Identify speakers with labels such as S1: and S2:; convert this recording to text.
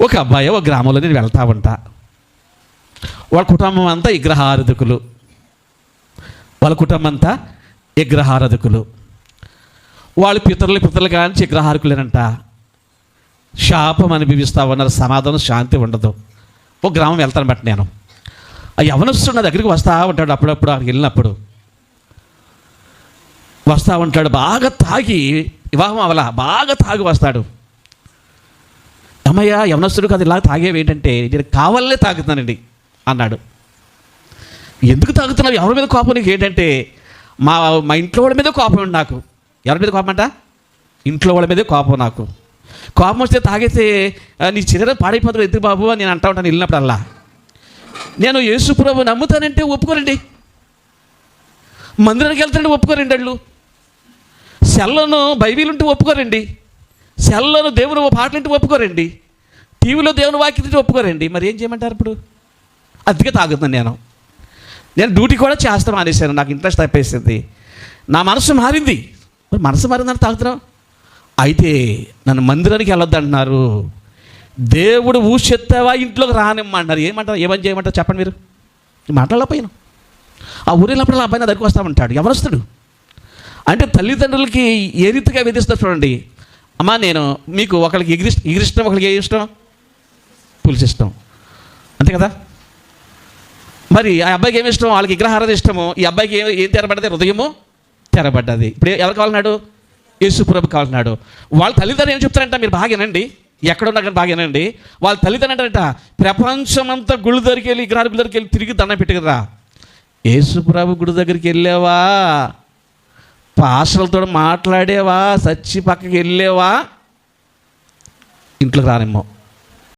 S1: ఒక అబ్బాయి ఒక గ్రామంలో నేను వెళ్తా ఉంటా. వాళ్ళ కుటుంబం అంతా విగ్రహారధకులు. వాళ్ళ కుటుంబం అంతా విగ్రహారధకులు. వాళ్ళ పితరులు పితరులు కానీ విగ్రహారకులేనంట. శాపం అనుభవిస్తా ఉన్నారు సమాధానం శాంతి ఉండదు. ఒక గ్రామం వెళ్తాను బట్టి నేను. ఆ యవనస్తుడు నా దగ్గరికి వస్తా ఉంటాడు అప్పుడప్పుడు అక్కడికి వెళ్ళినప్పుడు. వస్తా ఉంటాడు బాగా తాగి వివాహం అవలా బాగా తాగి వస్తాడు. అమ్మయ్య యవనస్తుడు అది ఇలా తాగేవి ఏంటంటే నేను కావాలనే తాగుతానండి అన్నాడు. ఎందుకు తాగుతున్నావు? ఎవరి మీద కోపం నీకు ఏంటంటే మా మా ఇంట్లో వాళ్ళ మీద కోపం ఉంది నాకు. ఎవరి మీద కోపం అంట? ఇంట్లో వాళ్ళ మీదే కోపం నాకు. కోపం వస్తే తాగేస్తే నీ శరీరం పాడైపోతుంది ఎందుకు బాబు అని నేను అంటా ఉంటాను వెళ్ళినప్పుడల్లా. నేను యేసుప్రభు నమ్ముతానంటే ఒప్పుకోరండి మందిరానికి వెళ్తానంటే ఒప్పుకోరండి వాళ్ళు. సెల్లను బైబిల్ ఉంటే ఒప్పుకోరండి. సెల్లను దేవుని పాటలు ఒప్పుకోరండి. టీవీలో దేవుని వాక్యం ఒప్పుకోరండి. మరి ఏం చేయమంటారు ఇప్పుడు? అందుకే తాగుతున్నాను నేను. నేను డ్యూటీ కూడా చేస్తాం అనేసాను నాకు ఇంట్రెస్ట్ తప్పేసింది. నా మనసు మారింది. మరి మనసు మారిందని తాగుతున్నాం అయితే నన్ను మందిరానికి వెళ్ళొద్దు అంటున్నారు దేవుడు ఊసెత్తావా? ఇంట్లోకి రానిమ్మంటారు ఏమంటారు? ఏమని చేయమంటారు? చెప్పండి మీరు. మాట్లాడలేకపోయాను. ఆ ఊరేళ్ళప్పుడు వెళ్ళినప్పుడు ఆ అబ్బాయి నా దగ్గరికి వస్తామంటాడు ఎవరొస్తాడు అంటే తల్లిదండ్రులకి ఏ రీతిగా విధిస్తారు చూడండి. అమ్మా నేను మీకు ఒకరికి ఎగిరి ఎగిరిష్టం ఒకరికి ఏ ఇష్టం? పులుసు ఇష్టం. అంతే కదా? మరి ఆ అబ్బాయికి ఏమి ఇష్టం? వాళ్ళకి విగ్రహారాధన ఇష్టము. ఈ అబ్బాయికి ఏం ఏం తెరబడ్డది? హృదయము తెరబడ్డది. ఇప్పుడు ఎవరు కావాలన్నాడు? యేసుప్రభు కావాలన్నాడు. వాళ్ళ తల్లిదండ్రులు ఏం చెప్తారంట? మీరు బాగానండి ఎక్కడ ఉన్నా కానీ బాగానండి వాళ్ళ తల్లిదండ్రులు అంటారంట ప్రపంచమంతా గుడి దగ్గరికి వెళ్ళి విగ్రహాల దగ్గరికి వెళ్ళి తిరిగి దండం పెట్టుకురా యేసుప్రభు గుడి దగ్గరికి వెళ్ళావా? పాసలతో మాట్లాడేవా సచ్చి పక్కకి వెళ్ళేవా? ఇంట్లోకి రానిమ్మో.